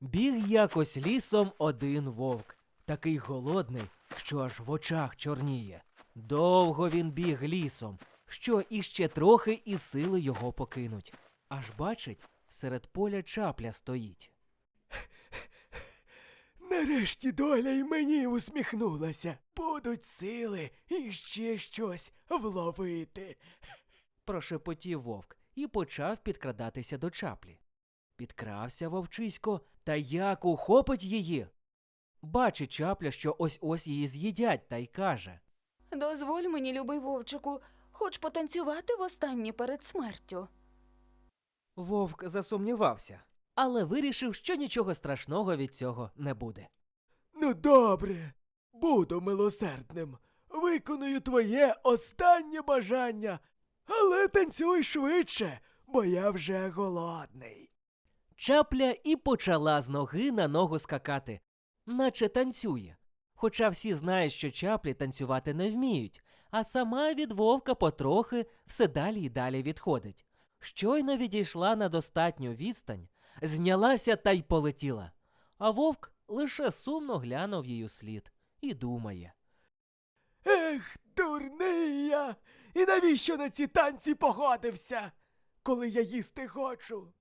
Біг якось лісом один вовк, такий голодний, що аж в очах чорніє. Довго він біг лісом, що іще трохи і сили його покинуть. Аж бачить, серед поля чапля стоїть. Нарешті доля й мені усміхнулася. Будуть сили і ще щось вловити. Прошепотів вовк і почав підкрадатися до чаплі. Підкрався вовчисько, та як ухопить її. Бачить чапля, що ось ось її з'їдять, та й каже. Дозволь мені, любий вовчику, хоч потанцювати востаннє перед смертю. Вовк засумнівався, але вирішив, що нічого страшного від цього не буде. Ну добре, буду милосердним. Виконую твоє останнє бажання, але танцюй швидше, бо я вже голодний. Чапля і почала з ноги на ногу скакати, наче танцює. Хоча всі знають, що чаплі танцювати не вміють, а сама від вовка потрохи все далі й далі відходить. Щойно відійшла на достатню відстань, знялася та й полетіла. А вовк лише сумно глянув у слід і думає. Ех, дурний я! І навіщо на ці танці погодився, коли я їсти хочу?